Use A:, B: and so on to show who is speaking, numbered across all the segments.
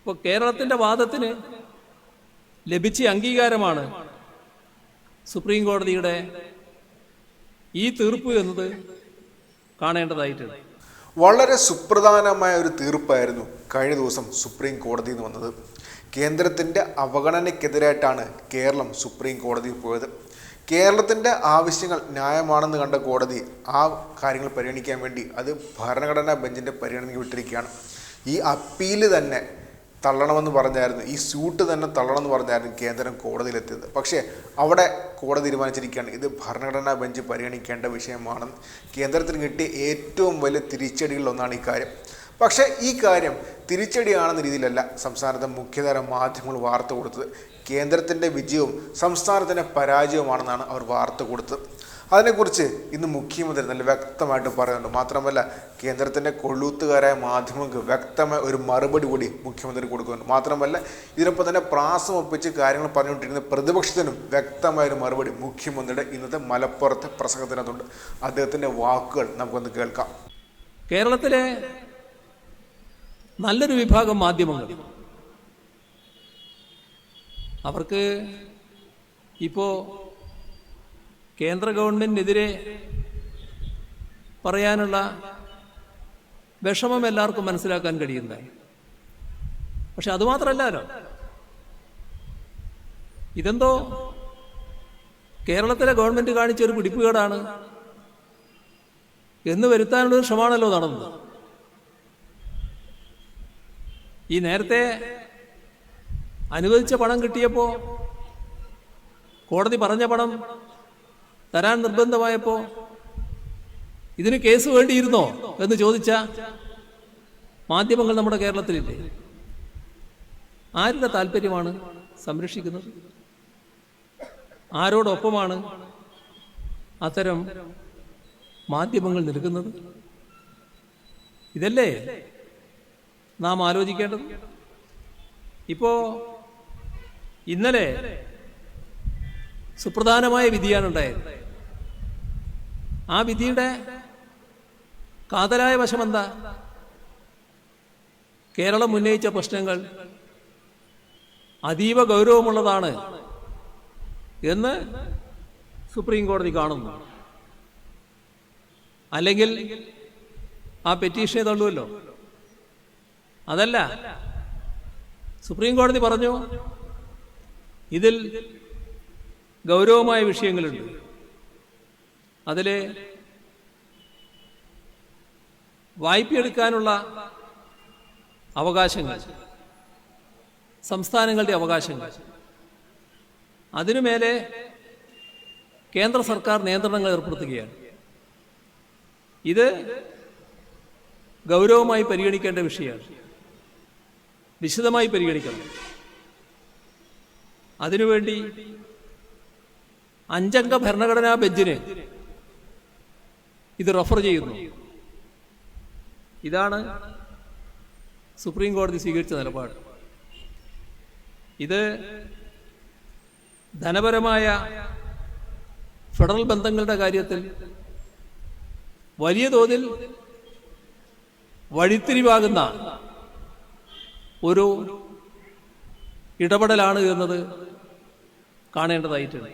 A: ഇപ്പോൾ കേരളത്തിന്റെ വാദത്തിന് ലഭിച്ച അംഗീകാരമാണ് സുപ്രീം കോടതിയുടെ ഈ തീർപ്പ് എന്നത് കാണേണ്ടതായിട്ടുണ്ട്.
B: വളരെ സുപ്രധാനമായ ഒരു തീർപ്പായിരുന്നു കഴിഞ്ഞ ദിവസം സുപ്രീം കോടതിയിൽ നിന്ന് വന്നത്. കേന്ദ്രത്തിന്റെ അവഗണനയ്ക്കെതിരായിട്ടാണ് കേരളം സുപ്രീം കോടതിയിൽ പോയത്. കേരളത്തിന്റെ ആവശ്യങ്ങൾ ന്യായമാണെന്ന് കണ്ട കോടതി ആ കാര്യങ്ങൾ പരിഗണിക്കാൻ വേണ്ടി അത് ഭരണഘടനാ ബെഞ്ചിന്റെ പരിഗണനയ്ക്ക് വിട്ടിരിക്കുകയാണ്. ഈ അപ്പീൽ തന്നെ തള്ളണമെന്ന് പറഞ്ഞായിരുന്നു. ഈ സ്യൂട്ട് തന്നെ തള്ളണമെന്ന് പറഞ്ഞായിരുന്നു കേന്ദ്രം കോടതിയിലെത്തിയത്. പക്ഷേ അവിടെ കോടതി തീരുമാനിച്ചിരിക്കുകയാണ്. ഇത് ഭരണഘടനാ ബെഞ്ച് പരിഗണിക്കേണ്ട വിഷയമാണെന്ന് കേന്ദ്രത്തിന് കിട്ടിയ ഏറ്റവും വലിയ തിരിച്ചടികളിലൊന്നാണ് ഈ കാര്യം. പക്ഷേ ഈ കാര്യം തിരിച്ചടിയാണെന്ന രീതിയിലല്ല സംസ്ഥാനത്തെ മുഖ്യതര മാധ്യമങ്ങൾ വാർത്ത കൊടുത്തത്. കേന്ദ്രത്തിന്റെ വിജയവും സംസ്ഥാനത്തിന്റെ പരാജയവുമാണെന്നാണ് അവർ വാർത്ത കൊടുത്തത്. അതിനെക്കുറിച്ച് ഇന്ന് മുഖ്യമന്ത്രി നല്ല വ്യക്തമായിട്ട് പറയുന്നുണ്ട്. മാത്രമല്ല കേന്ദ്രത്തിന്റെ കൊള്ളൂത്തുകാരായ മാധ്യമങ്ങൾക്ക് വ്യക്തമായ ഒരു മറുപടി കൂടി മുഖ്യമന്ത്രി കൊടുക്കുന്നുണ്ട്. മാത്രമല്ല ഇതിനൊപ്പം തന്നെ പ്രാസം ഒപ്പിച്ച് കാര്യങ്ങൾ പറഞ്ഞുകൊണ്ടിരിക്കുന്ന പ്രതിപക്ഷത്തിനും വ്യക്തമായ ഒരു മറുപടി മുഖ്യമന്ത്രിയുടെ ഇന്നത്തെ മലപ്പുറത്തെ പ്രസംഗത്തിനകത്തുണ്ട്. അദ്ദേഹത്തിന്റെ വാക്കുകൾ നമുക്കൊന്ന് കേൾക്കാം.
A: കേരളത്തിലെ നല്ലൊരു വിഭാഗം മാധ്യമങ്ങൾ. അവർക്ക് ഇപ്പോൾ കേന്ദ്ര ഗവൺമെന്റിനെതിരെ പറയാനുള്ള വിഷമം എല്ലാവർക്കും മനസ്സിലാക്കാൻ കഴിയുന്നതായി പക്ഷെ അതുമാത്രമല്ലല്ലോ ഇതെന്തോ കേരളത്തിലെ ഗവൺമെന്റ് കാണിച്ച ഒരു പിടിപ്പുകേടാണ് എന്ന് വരുത്താനുള്ളൊരു ശ്രമമാണല്ലോ നടന്നത്. ഈ നേരത്തെ അനുവദിച്ച പണം കിട്ടിയപ്പോൾ കോടതി പറഞ്ഞ പണം തരാൻ നിർബന്ധമായപ്പോൾ ഇതിന് കേസ് വേണ്ടിയിരുന്നോ എന്ന് ചോദിച്ച മാധ്യമങ്ങൾ നമ്മുടെ കേരളത്തിലില്ലേ? ആരുടെ താല്പര്യമാണ് സംരക്ഷിക്കുന്നത്? ആരോടൊപ്പമാണ് അത്തരം മാധ്യമങ്ങൾ നിൽക്കുന്നത്? ഇതല്ലേ നാം ആലോചിക്കേണ്ടത്? ഇപ്പോ ഇന്നലെ സുപ്രധാനമായ വിധിയാണ് ഉണ്ടായത്. ആ വിധിയുടെ കാതലായ വശം എന്താ കേരളം ഉന്നയിച്ച പ്രശ്നങ്ങൾ അതീവ ഗൗരവമുള്ളതാണ് എന്ന് സുപ്രീം കോടതി കാണുന്നു. അല്ലെങ്കിൽ ആ പെറ്റീഷനെ തള്ളുമല്ലോ അതല്ല സുപ്രീം കോടതി പറഞ്ഞു ഇതിൽ ഗൗരവമായ വിഷയങ്ങളുണ്ട്. അതിൽ വായ്പയെടുക്കാനുള്ള അവകാശങ്ങൾ സംസ്ഥാനങ്ങളുടെ അവകാശങ്ങൾ അതിനുമേലെ കേന്ദ്ര സർക്കാർ നിയന്ത്രണങ്ങൾ ഏർപ്പെടുത്തുകയാണ്. ഇത് ഗൗരവമായി പരിഗണിക്കേണ്ട വിഷയമാണ്. വിശദമായി പരിഗണിക്കണം. അതിനുവേണ്ടി അഞ്ചംഗ ഭരണഘടനാ ബെഞ്ചിന് ഇത് റഫർ ചെയ്യുന്നു. ഇതാണ് സുപ്രീം കോടതി സ്വീകരിച്ച നിലപാട്. ഇത് ധനപരമായ ഫെഡറൽ ബന്ധങ്ങളുടെ കാര്യത്തിൽ വലിയ തോതിൽ വഴിത്തിരിവാകുന്ന ഒരു ഇടപെടലാണ് എന്നത് കാണേണ്ടതായിട്ടുണ്ട്.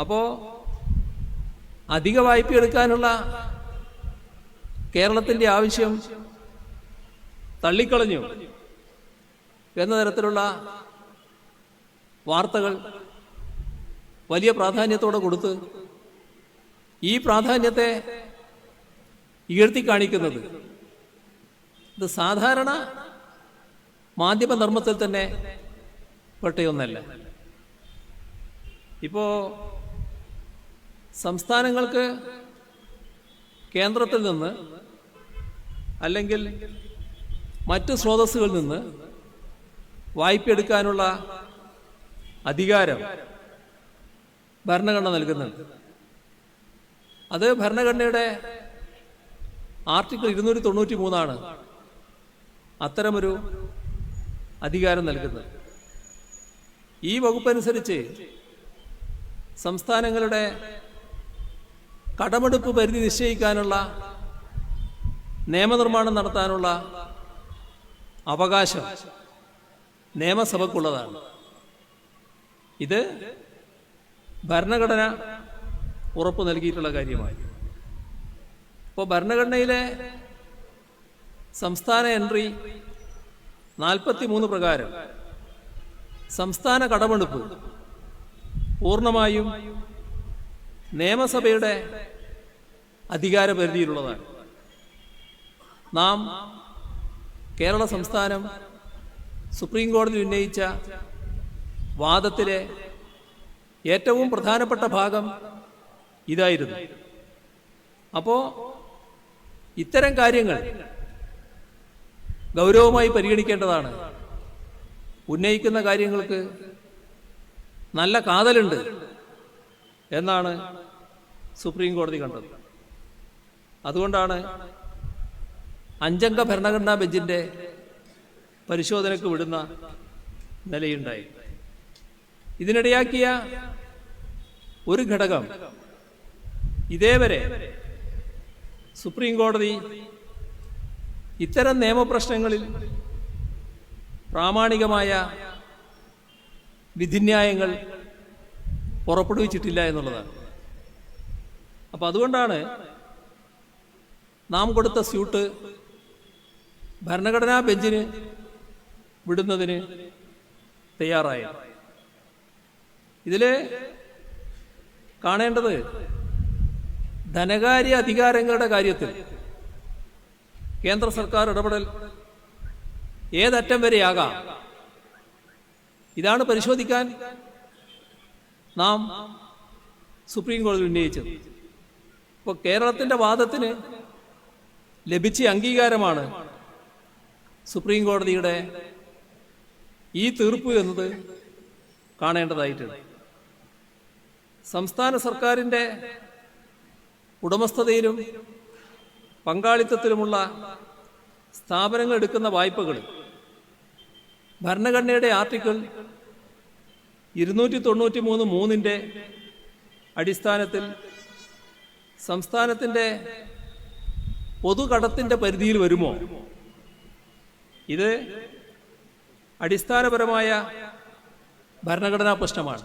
A: അപ്പോൾ അധിക വായ്പ എടുക്കാനുള്ള കേരളത്തിന്റെ ആവശ്യം തള്ളിക്കളഞ്ഞു എന്ന തരത്തിലുള്ള വാർത്തകൾ വലിയ പ്രാധാന്യത്തോടെ കൊടുത്ത് ഈ പ്രാധാന്യത്തെ ഉയർത്തി കാണിക്കുന്നത്. ഇത് സാധാരണ മാധ്യമധർമ്മത്തിൽ തന്നെ പെട്ടയൊന്നല്ല. ഇപ്പോ സംസ്ഥാനങ്ങൾക്ക് കേന്ദ്രത്തിൽ നിന്ന് അല്ലെങ്കിൽ മറ്റ് സ്രോതസ്സുകളിൽ നിന്ന് വായ്പ എടുക്കാനുള്ള അധികാരം ഭരണഘടന നൽകുന്നുണ്ട്. അത് ഭരണഘടനയുടെ ആർട്ടിക്കിൾ ഇരുന്നൂറ്റി തൊണ്ണൂറ്റി മൂന്നാണ് അത്തരമൊരു അധികാരം നൽകുന്നത്. ഈ വകുപ്പനുസരിച്ച് സംസ്ഥാനങ്ങളുടെ കടമെടുപ്പ് പരിധി നിശ്ചയിക്കാനുള്ള നിയമനിർമ്മാണം നടത്താനുള്ള അവകാശം നിയമസഭക്കുള്ളതാണ്. ഇത് ഭരണഘടന ഉറപ്പ് നൽകിയിട്ടുള്ള കാര്യമായി ഇപ്പോൾ ഭരണഘടനയിലെ സംസ്ഥാന എൻട്രി നാൽപ്പത്തി മൂന്ന് പ്രകാരം സംസ്ഥാന കടമെടുപ്പ് പൂർണമായും നിയമസഭയുടെ അധികാര പരിധിയിലുള്ളതാണ് നാം കേരള സംസ്ഥാനം സുപ്രീം കോടതി ഉന്നയിച്ച വാദത്തിലെ ഏറ്റവും പ്രധാനപ്പെട്ട ഭാഗം ഇതായിരുന്നു. അപ്പോൾ ഇത്തരം കാര്യങ്ങൾ ഗൗരവമായി പരിഗണിക്കേണ്ടതാണ്. ഉന്നയിക്കുന്ന കാര്യങ്ങൾക്ക് നല്ല കാതലുണ്ട് എന്നാണ് സുപ്രീം കോടതി കണ്ടത്. അതുകൊണ്ടാണ് അഞ്ചംഗ ഭരണഘടനാ ബെഞ്ചിന്റെ പരിശോധനയ്ക്ക് വിടുന്ന നിലയുണ്ടായി. ഇതിനിടയാക്കിയ ഒരു ഘടകം ഇതേവരെ സുപ്രീം കോടതി ഇത്തരം നിയമപ്രശ്നങ്ങളിൽ പ്രാമാണികമായ വിധിന്യായങ്ങൾ പുറപ്പെടുവിച്ചിട്ടില്ല എന്നുള്ളതാണ്. അപ്പോൾ അതുകൊണ്ടാണ് നാം കൊടുത്ത സ്യൂട്ട് ഭരണഘടനാ ബെഞ്ചിന് വിടുന്നതിന് തയ്യാറായത്. ഇതിൽ കാണേണ്ടത് ധനകാര്യ അധികാരങ്ങളുടെ കാര്യത്തിൽ കേന്ദ്ര സർക്കാർ ഇടപെടൽ ഏതറ്റം വരെയാകാം? ഇതാണ് പരിശോധിക്കാൻ നാം സുപ്രീം കോടതി ഉന്നയിച്ചത്. ഇപ്പോൾ കേരളത്തിന്റെ വാദത്തിന് ലഭിച്ച അംഗീകാരമാണ് സുപ്രീം കോടതിയുടെ ഈ തീർപ്പ് എന്നത് കാണേണ്ടതായിട്ടുണ്ട്. സംസ്ഥാന സർക്കാരിന്റെ ഉടമസ്ഥതയിലും പങ്കാളിത്തത്തിലുമുള്ള സ്ഥാപനങ്ങൾ എടുക്കുന്ന വായ്പകൾ ഭരണഘടനയുടെ ആർട്ടിക്കിൾ ഇരുന്നൂറ്റി തൊണ്ണൂറ്റി മൂന്ന് മൂന്നിന്റെ അടിസ്ഥാനത്തിൽ സംസ്ഥാനത്തിന്റെ പൊതുകടത്തിന്റെ പരിധിയിൽ വരുമോ? ഇത് അടിസ്ഥാനപരമായ ഭരണഘടനാ പ്രശ്നമാണ്.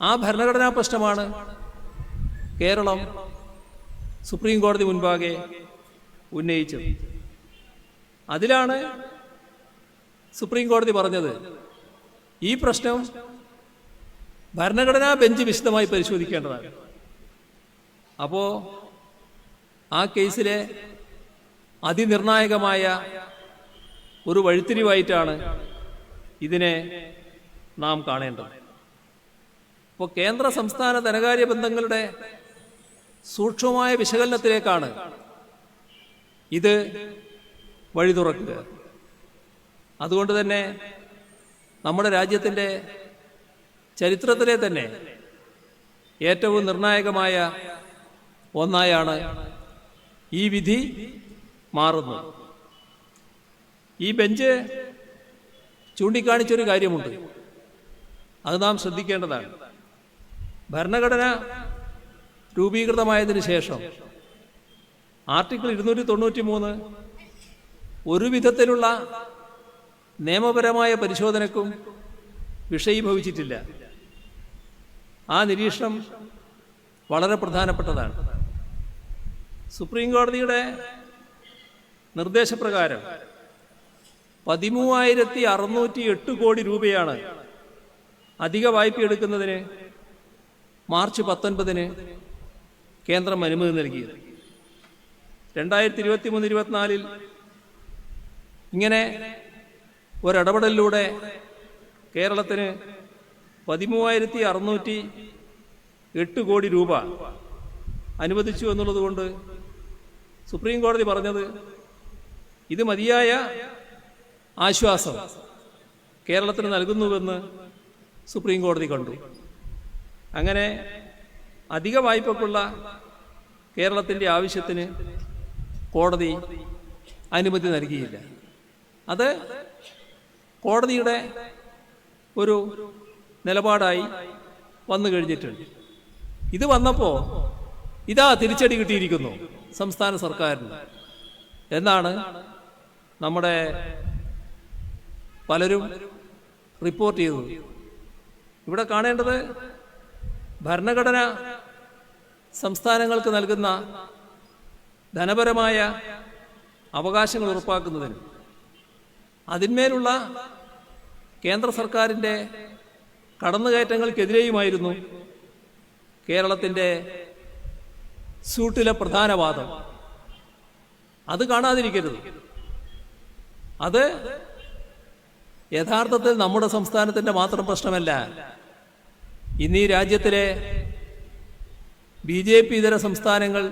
A: ആ ഭരണഘടനാ പ്രശ്നമാണ് കേരളം സുപ്രീം കോടതി മുൻപാകെ ഉന്നയിച്ചത് അതിലാണ് സുപ്രീം കോടതി പറഞ്ഞത് ഈ പ്രശ്നം ഭരണഘടനാ ബെഞ്ച് വിശദമായി പരിശോധിക്കേണ്ടതാണ്. അപ്പോ ആ കേസിലെ അതിനിർണായകമായ ഒരു വഴിത്തിരിവായിട്ടാണ് ഇതിനെ നാം കാണേണ്ടത്. ഇപ്പോൾ കേന്ദ്ര സംസ്ഥാന ധനകാര്യ ബന്ധങ്ങളുടെ സൂക്ഷ്മമായ വിശകലനത്തിലേക്കാണ് ഇത് വഴി തുറക്കുക അതുകൊണ്ട് തന്നെ നമ്മുടെ രാജ്യത്തിന്റെ ചരിത്രത്തിലെ തന്നെ ഏറ്റവും നിർണായകമായ ഒന്നായാണ് ഈ വിധി മാറുന്നത് ഈ ബെഞ്ച് ചൂണ്ടിക്കാണിച്ചൊരു കാര്യമുണ്ട്. അത് നാം ശ്രദ്ധിക്കേണ്ടതാണ്. ഭരണഘടന രൂപീകൃതമായതിനു ശേഷം ആർട്ടിക്കിൾ ഇരുന്നൂറ്റി തൊണ്ണൂറ്റി മൂന്ന് ഒരു വിധത്തിലുള്ള നിയമപരമായ പരിശോധനക്കും വിഷയീഭവിച്ചിട്ടില്ല. ആ നിരീക്ഷണം വളരെ പ്രധാനപ്പെട്ടതാണ്. സുപ്രീം കോടതിയുടെ നിർദ്ദേശപ്രകാരം പതിമൂവായിരത്തി അറുന്നൂറ്റി എട്ട് കോടി രൂപയാണ് അധിക വായ്പ എടുക്കുന്നതിന് മാർച്ച് പത്തൊൻപതിന് കേന്ദ്രം അനുമതി നൽകിയത്. രണ്ടായിരത്തി ഇരുപത്തി മൂന്ന് ഇരുപത്തിനാലിൽ ഇങ്ങനെ ഒരിടപെടലിലൂടെ കേരളത്തിന് പതിമൂവായിരത്തി അറുന്നൂറ്റി എട്ട് കോടി രൂപ അനുവദിച്ചു എന്നുള്ളതുകൊണ്ട് സുപ്രീം കോടതി പറഞ്ഞത് ഇത് മതിയായ ആശ്വാസം കേരളത്തിന് നൽകുന്നുവെന്ന് സുപ്രീം കോടതി കണ്ടു. അങ്ങനെ അധിക വായ്പക്കുള്ള കേരളത്തിന്റെ ആവശ്യത്തിന് കോടതി അനുമതി നൽകിയില്ല. അത് കോടതിയുടെ ഒരു നിലപാടായി വന്നു കഴിഞ്ഞിട്ടുണ്ട്. ഇത് വന്നപ്പോൾ ഇതാ തിരിച്ചടി കിട്ടിയിരിക്കുന്നു സംസ്ഥാന സർക്കാരിന്. എന്നാണ് നമ്മുടെ പലരും റിപ്പോർട്ട് ചെയ്തത്. ഇവിടെ കാണേണ്ടത് ഭരണഘടന സംസ്ഥാനങ്ങൾക്ക് നൽകുന്ന ധനപരമായ അവകാശങ്ങൾ ഉറപ്പാക്കുന്നതിന് അതിന്മേലുള്ള കേന്ദ്ര സർക്കാരിന്റെ കടന്നുകയറ്റങ്ങൾക്കെതിരെയുമായിരുന്നു കേരളത്തിന്റെ സൂട്ടിലെ പ്രധാന വാദം. അത് കാണാതിരിക്കരുത്. അത് യഥാർത്ഥത്തിൽ നമ്മുടെ സംസ്ഥാനത്തിന്റെ മാത്രം പ്രശ്നമല്ല. ഇന്ന് ഈ രാജ്യത്തിലെ ബി ജെ പി ഇതര സംസ്ഥാനങ്ങൾ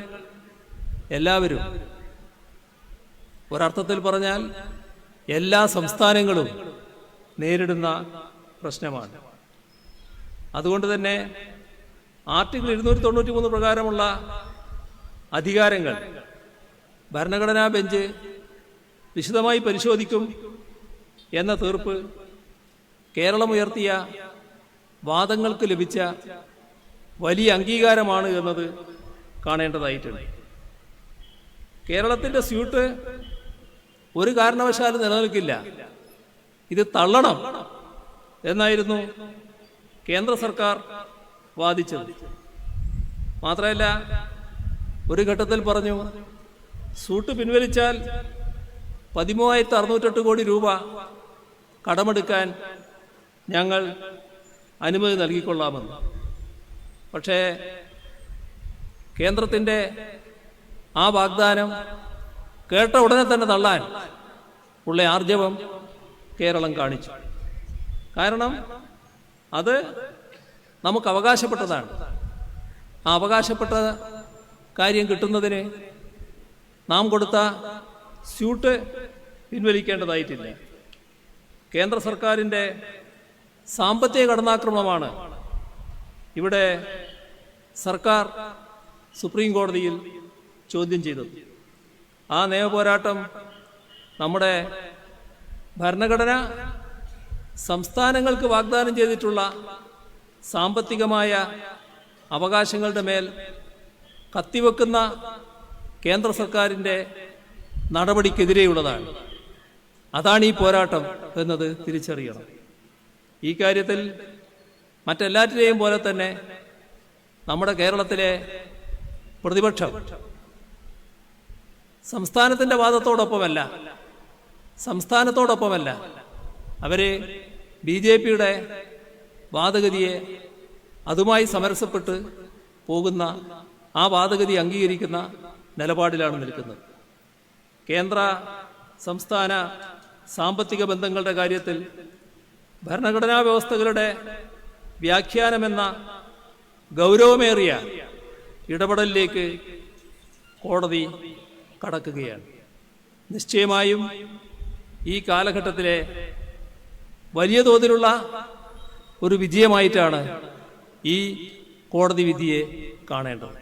A: എല്ലാവരും ഒരർത്ഥത്തിൽ പറഞ്ഞാൽ എല്ലാ സംസ്ഥാനങ്ങളും നേരിടുന്ന പ്രശ്നമാണ്. അതുകൊണ്ട് തന്നെ ആർട്ടിക്കിൾ ഇരുന്നൂറ്റി തൊണ്ണൂറ്റി മൂന്ന് പ്രകാരമുള്ള അധികാരങ്ങൾ ഭരണഘടനാ ബെഞ്ച് വിശദമായി പരിശോധിക്കും എന്ന തീർപ്പ് കേരളം ഉയർത്തിയ വാദങ്ങൾക്ക് ലഭിച്ച വലിയ അംഗീകാരമാണ് എന്നത് കാണേണ്ടതായിട്ടുണ്ട്. കേരളത്തിന്റെ സ്യൂട്ട് ഒരു കാരണവശാലും നിലനിൽക്കില്ല. ഇത് തള്ളണം എന്നായിരുന്നു കേന്ദ്ര സർക്കാർ വാദിച്ചത്. മാത്രമല്ല ഒരു ഘട്ടത്തിൽ പറഞ്ഞു സൂട്ട് പിൻവലിച്ചാൽ പതിമൂവായിരത്തി അറുന്നൂറ്റെട്ട് കോടി രൂപ കടമെടുക്കാൻ ഞങ്ങൾ അനുമതി നൽകിക്കൊള്ളാമെന്ന്. പക്ഷേ കേന്ദ്രത്തിന്റെ ആ വാഗ്ദാനം കേട്ട ഉടനെ തന്നെ തള്ളാൻ ഉള്ള ആർജവം കേരളം കാണിച്ചു. കാരണം അത് നമുക്ക് അവകാശപ്പെട്ടതാണ്. ആ അവകാശപ്പെട്ട കാര്യം കിട്ടുന്നതിന് നാം കൊടുത്ത സ്യൂട്ട് പിൻവലിക്കേണ്ടതായിട്ടില്ല. കേന്ദ്ര സർക്കാരിന്റെ സാമ്പത്തിക കടന്നാക്രമണമാണ് ഇവിടെ സർക്കാർ സുപ്രീം കോടതിയിൽ ചോദ്യം ചെയ്തത്. ആ നിയമപോരാട്ടം നമ്മുടെ ഭരണഘടന സംസ്ഥാനങ്ങൾക്ക് വാഗ്ദാനം ചെയ്തിട്ടുള്ള സാമ്പത്തികമായ അവകാശങ്ങളുടെ മേൽ കത്തിവെക്കുന്ന കേന്ദ്ര സർക്കാരിന്റെ നടപടിക്കെതിരെയുള്ളതാണ്. അതാണ് ഈ പോരാട്ടം എന്നത് തിരിച്ചറിയണം. ഈ കാര്യത്തിൽ മറ്റെല്ലാറ്റിലെയും പോലെ തന്നെ നമ്മുടെ കേരളത്തിലെ പ്രതിപക്ഷം സംസ്ഥാനത്തിന്റെ വാദത്തോടൊപ്പമല്ല സംസ്ഥാനത്തോടൊപ്പമല്ല. അവർ ബി ജെ പിയുടെ വാദഗതിയെ അതുമായി സമരസപ്പെട്ട് പോകുന്ന ആ വാദഗതി അംഗീകരിക്കുന്ന നിലപാടിലാണ് നിൽക്കുന്നത്. കേന്ദ്ര സംസ്ഥാന സാമ്പത്തിക ബന്ധങ്ങളുടെ കാര്യത്തിൽ ഭരണഘടനാ വ്യവസ്ഥകളുടെ വ്യാഖ്യാനമെന്ന ഗൗരവമേറിയ ഇടപെടലിലേക്ക് കോടതി കടക്കുകയാണ്. നിശ്ചയമായും ഈ കാലഘട്ടത്തിലെ വലിയ തോതിലുള്ള ഒരു വിജയമായിട്ടാണ് ഈ കോടതി വിധിയെ കാണേണ്ടത്.